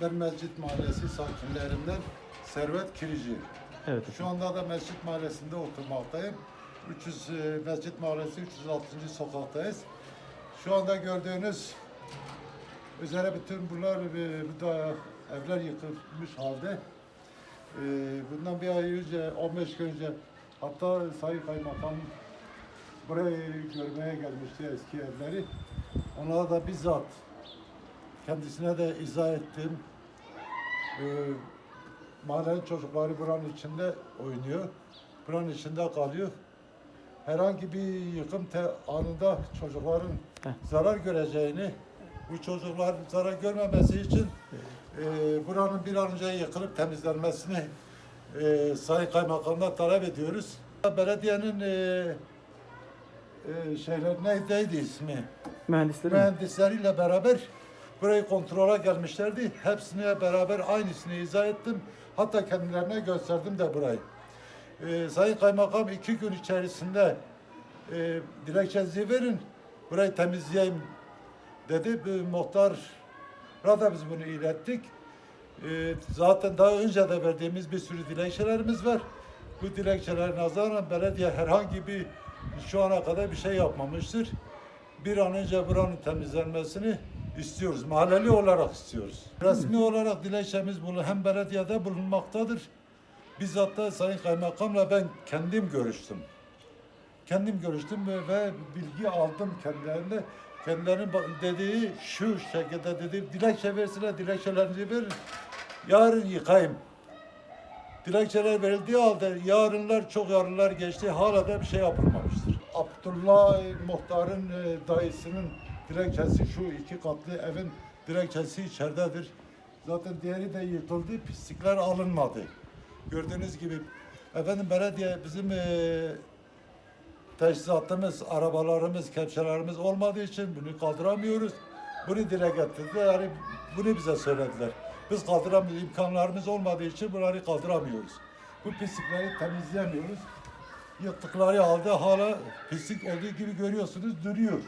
Ben Mescit Mahallesi sakinlerinden Servet Kirici. Evet Şu anda da Mescit Mahallesi'nde oturmaktayım. 300 e, Mescit Mahallesi 306. sokaktayız. Şu anda gördüğünüz üzere bütün bunlar e, bu da evler yıkılmış halde. E, Bundan bir ay önce, 15 gün önce hatta Sayın Kaymakam burayı görmeye gelmişti eski evleri. Onlara da bizzat kendisine de izah ettim. Ee, mahallenin çocukları buranın içinde oynuyor. Buranın içinde kalıyor. Herhangi bir yıkım te- anında çocukların Heh. zarar göreceğini, bu çocuklar zarar görmemesi için e, buranın bir an önce yıkılıp temizlenmesini e, Sayın Kaymakam'dan talep ediyoruz. Belediyenin e, e, şeyler neydi ismi? Mühendisleri mühendisleriyle beraber burayı kontrola gelmişlerdi. Hepsine beraber aynısını izah ettim. Hatta kendilerine gösterdim de burayı. Ee, Sayın Kaymakam iki gün içerisinde e, dilekçenizi verin, burayı temizleyeyim dedi. Bu muhtar da biz bunu ilettik. Ee, zaten daha önce de verdiğimiz bir sürü dilekçelerimiz var. Bu dilekçeler nazaran belediye herhangi bir şu ana kadar bir şey yapmamıştır. Bir an önce buranın temizlenmesini istiyoruz. Mahalleli olarak istiyoruz. Resmi olarak dilekçemiz bunu hem belediyede bulunmaktadır. Bizzat da Sayın Kaymakam'la ben kendim görüştüm. Kendim görüştüm ve, ve bilgi aldım kendilerine. Kendilerinin dediği şu şekilde dedi, dilekçe versinler, dilekçelerinizi verin. Yarın yıkayım. Dilekçeler verildiği halde yarınlar çok yarınlar geçti hala da bir şey yapılmamıştır. Abdullah Muhtar'ın e, dayısının dilekçesi şu iki katlı evin dilekçesi içeridedir. Zaten diğeri de yıkıldı, pislikler alınmadı. Gördüğünüz gibi efendim belediye bizim e, teçhizatımız, arabalarımız, kepçelerimiz olmadığı için bunu kaldıramıyoruz. Bunu dile getirdiler. Yani bunu bize söylediler. Biz kaldıramıyoruz. imkanlarımız olmadığı için bunları kaldıramıyoruz. Bu pislikleri temizleyemiyoruz. Yıktıkları halde hala pislik olduğu gibi görüyorsunuz duruyor.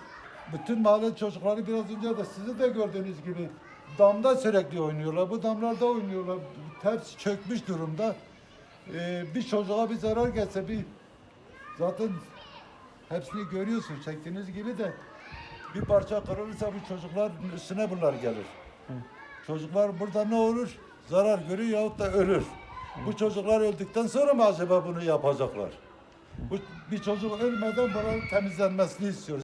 Bütün mahalle çocukları biraz önce de sizi de gördüğünüz gibi damda sürekli oynuyorlar. Bu damlarda oynuyorlar. Hepsi çökmüş durumda. Ee, bir çocuğa bir zarar gelse bir zaten hepsini görüyorsun çektiğiniz gibi de bir parça kırılırsa bu çocuklar üstüne bunlar gelir. Çocuklar burada ne olur? Zarar görür yahut da ölür. Bu çocuklar öldükten sonra mı acaba bunu yapacaklar? Bu bir çocuk ölmeden buranın temizlenmesini istiyoruz.